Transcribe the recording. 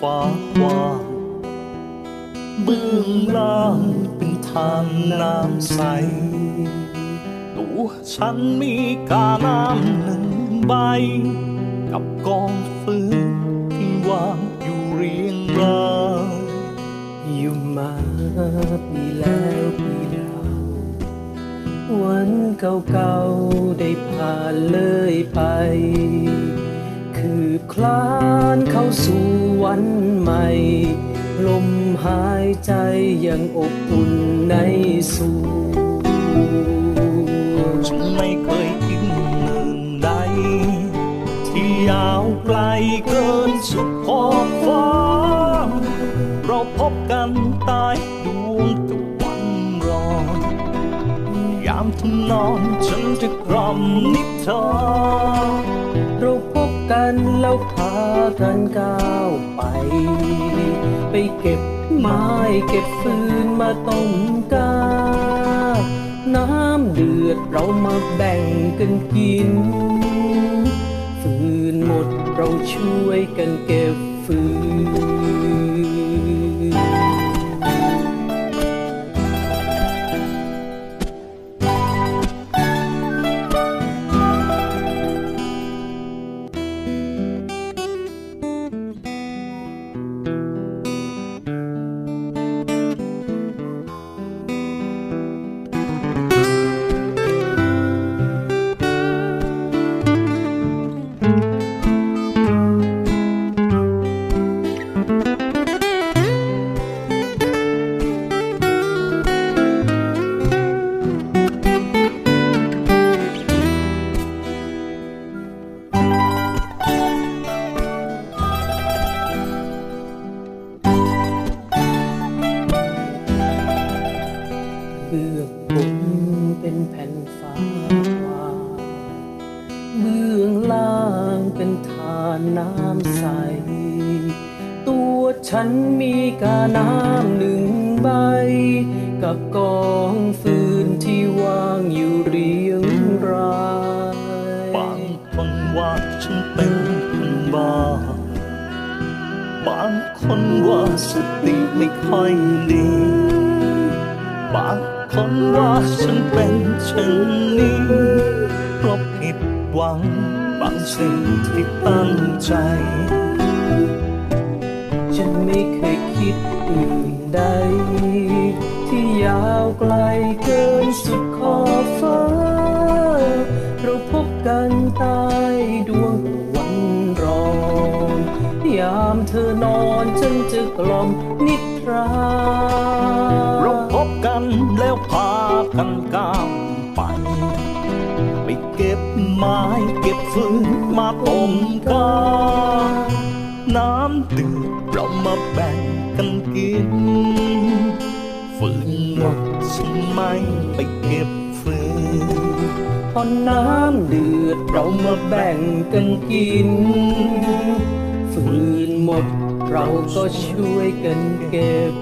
ฟ้ากว้างเบื้องล่างเป็นทางน้ำใส ตัวฉันมีกาน้ำหนึ่งใบ กับกองฟืนที่วางอยู่เรียงรายอยู่มาปีแล้วปีแล้ว วันเก่าๆได้ผ่านเลยไป คือคลานเข้าสู่ วันใหม่ ลมหายใจยังอบอุ่นในสู่ฉันไม่เคยคิดเนินใด ที่ยาวไกลเกินสุดขอบฟ้า เราพบกันใต้ดวงตะวันรอนยามทุนนอนฉันจะกล่อมนิทานเรา กันแล้วพากันก้าวไป ไปเก็บไม้เก็บฟืนมาต้มกา น้ำเดือดเรามาแบ่งกันกิน ฟืนหมดเราช่วยกันเก็บฟืน น้ำใส ตัวฉันมีกาน้ำหนึ่งใบ กับกองฟืนที่วางอยู่เรียงรายบางคนว่าฉันเป็นคนบ้า บางคนว่าสติไม่ค่อยดี บางคนว่าฉันเป็นเช่นนี้เพราะผิดหวัง บางสิ่งที่ตั้งใจ ฉันไม่เคยคิดอื่นใด ที่ยาวไกลเกินสุดขอบฟ้า เราพบกันใต้ดวงวันรองยามเธอนอนฉันจะกล่อมนิทรา ไม้เก็บฟืนมาต้มกาน้ำดื่มเรามาแบ่งกันกินฟืนหมดฉันไม่ไปเก็บฟืนพอน้ำเดือดเรามาแบ่งกันกินฟืนหมดเราก็ช่วยกันเก็บ